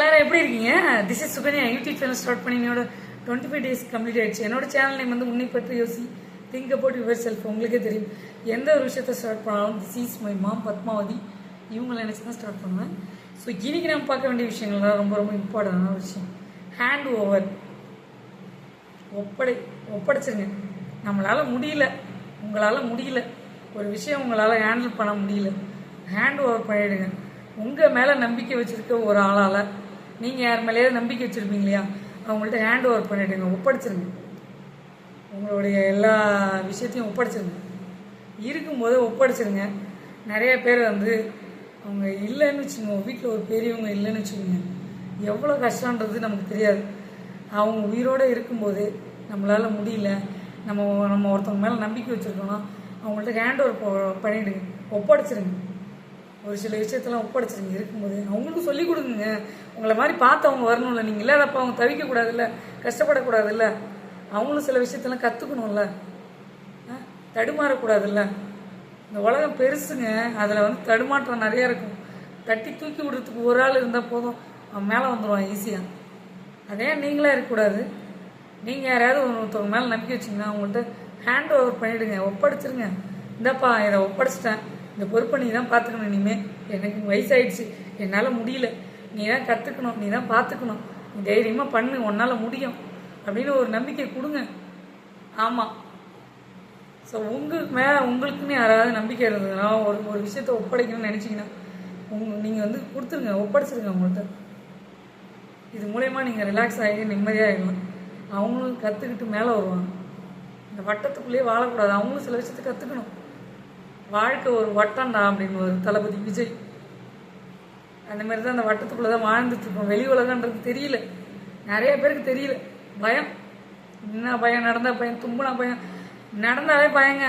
எல்லாரும் எப்படி இருக்கீங்க? This is Sukanya. YouTube channel start பண்ணி என்னோட டுவெண்ட்டி ஃபைவ் டேஸ் கம்ப்ளீட் ஆயிடுச்சு. என்னோட சேனல் நேம் வந்து உன்னை பற்றி யோசி. திங்க் அபவுட் யுவர் செல்ஃப் உங்களுக்கே தெரியும். எந்த ஒரு விஷயத்த ஸ்டார்ட் பண்ணாலும் this is my mom Padmavathi. இவங்களை நினச்சி தான் ஸ்டார்ட் பண்ணுவேன். ஸோ இன்னைக்கு நம்ம பார்க்க வேண்டிய விஷயங்கள் தான் ரொம்ப ரொம்ப இம்பார்ட்டண்டான விஷயம். ஹேண்ட் ஓவர் ஒப்படை ஒப்படைச்சிருங்க. நம்மளால் முடியல. உங்களால் முடியல. ஒரு விஷயம் உங்களால் ஹேண்டில் பண்ண முடியல. ஹேண்ட் ஓவர் பண்ணிவிடுங்க உங்கள் மேலே நம்பிக்கை வச்சுருக்க ஒரு ஆளால் நீங்கள் யார் மேலேயாவது நம்பிக்கை வச்சுருப்பீங்க இல்லையா? அவங்கள்ட்ட ஹேண்ட் ஓவர் பண்ணிவிடுங்க ஒப்படைச்சிருங்க. உங்களுடைய எல்லா விஷயத்தையும் ஒப்படைச்சிருங்க. இருக்கும்போது ஒப்படைச்சிருங்க. நிறைய பேர் வந்து அவங்க இல்லைன்னு வச்சுக்கோங்க. வீட்டில் ஒரு பெரியவங்க இல்லைன்னு வச்சுக்கோங்க. எவ்வளோ கஷ்டன்றது நமக்கு தெரியாது. அவங்க உயிரோடு இருக்கும்போது நம்மளால் முடியல. நம்ம நம்ம ஒருத்தவங்க மேலே நம்பிக்கை வச்சுருக்கோம்னா அவங்கள்ட்ட ஹேண்ட் ஓவர் பண்ணிவிடுங்க ஒப்படைச்சிருங்க. ஒரு சில விஷயத்தெல்லாம் ஒப்படைச்சிருங்க இருக்கும்போது அவங்களுக்கும் சொல்லிக் கொடுங்க உங்களை மாதிரி பார்த்து அவங்க வரணும்ல. நீங்கள் இல்லாதப்ப அவங்க தவிக்கக்கூடாதுல்ல கஷ்டப்படக்கூடாதுல்ல. அவங்களும் சில விஷயத்தெல்லாம் கற்றுக்கணும்ல தடுமாறக்கூடாதுல்ல. இந்த உலகம் பெருசுங்க. அதில் வந்து தடுமாற்றம் நிறையா இருக்கும். தட்டி தூக்கி விடுறதுக்கு ஒரு ஆள் இருந்தால் போதும். அவன் மேலே வந்துடுவான் ஈஸியாக அதே நீங்களாக இருக்கக்கூடாது. நீங்கள் யாரையாவது ஒருத்தவங்க மேலே நம்பிக்கை வச்சிங்கன்னா அவங்கள்ட்ட ஹேண்ட் ஓவர் பண்ணிவிடுங்க ஒப்படைச்சிருங்க. இந்தாப்பா இதை ஒப்படைச்சிட்டேன். இந்த பொறுப்பை நீ தான் பார்த்துக்கணும் இனிமேல் எனக்கு வயசாயிடுச்சு. என்னால் முடியல. நீ தான் கற்றுக்கணும் நீ தான் பார்த்துக்கணும். நீ தைரியமாக பண்ணு. உன்னால் முடியும். அப்படின்னு ஒரு நம்பிக்கை கொடுங்க. ஆமாம் ஸோ உங்களுக்கு மேலே உங்களுக்குன்னு யாராவது நம்பிக்கை இருந்ததுன்னா ஒரு ஒரு விஷயத்த ஒப்படைக்கணும்னு நினச்சிங்கன்னா உங்க நீங்கள் வந்து கொடுத்துருங்க. ஒப்படைச்சிருங்க அவங்கள்ட்ட இது மூலயமா நீங்கள் ரிலாக்ஸ் ஆகி நிம்மதியாகிடலாம் அவங்களும் கற்றுக்கிட்டு மேலே வருவாங்க. இந்த வட்டத்துக்குள்ளேயே வாழக்கூடாது. அவங்களும் சில விஷயத்தை கற்றுக்கணும் வாழ்க்கை ஒரு வட்டம்டா அப்படின்னு ஒரு தளபதி விஜய். அந்த மாதிரி தான் அந்த வட்டத்துக்குள்ளே தான் வாழ்ந்துட்டு இருக்கோம். வெளி உலகன்றது தெரியல. நிறைய பேருக்கு தெரியல. பயம். என்ன பயம்? நடந்தால் பயம். தும்புனா பயம். நடந்தாலே பயங்க.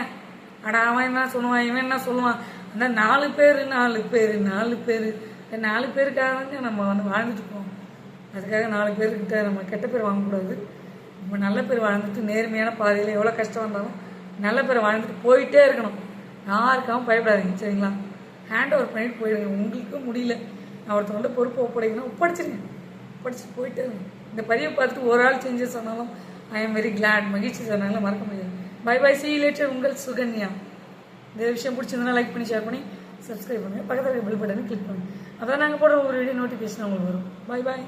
ஆனால் அவன் என்ன சொல்லுவான்? இவன் என்ன சொல்லுவான்? அந்த நாலு பேர் நாலு பேர் நாலு பேர். இந்த நாலு பேருக்காக தாங்க நம்ம வந்து வாழ்ந்துட்டு இருக்கோம். அதுக்காக நாலு பேர்கிட்ட நம்ம கெட்ட பேர் வாங்கக்கூடாது. நம்ம நல்ல பேர் வாழ்ந்துட்டு நேர்மையான பாதையில் எவ்வளோ கஷ்டம் வந்தாலும் நல்ல பேரை வாழ்ந்துட்டு போயிட்டே இருக்கணும். யாருக்காகவும் பயப்படாதீங்க சரிங்களா? ஹேண்ட் ஓவர் பண்ணிட்டு போயிடுங்க. உங்களுக்கும் முடியல. நான் ஒருத்தவங்கள்ட்ட பொறுப்பு ஒப்படைக்கணும். ஒப்படைச்சிருங்க. ஒப்படைச்சிட்டு போயிட்டு இந்த பதிவை பார்த்துட்டு ஒரு ஆள் செஞ்சு சொன்னாலும் ஐ எம் வெரி கிளாட் மகிழ்ச்சி சொன்னாலும் மறக்க முடியாது. பை பை சி லேட்டர் உங்கள் சுகன்யா. இந்த விஷயம் பிடிச்சிருந்தா லைக் பண்ணி ஷேர் பண்ணி சப்ஸ்கிரைப் பண்ணுங்கள் பக்கத்தில் பெல் பட்டனை கிளிக் பண்ணுங்கள் அதான் நாங்கள் போடுற ஒரு வீடியோ நோட்டிஃபிகேஷன் உங்களுக்கு வரும். Bye bye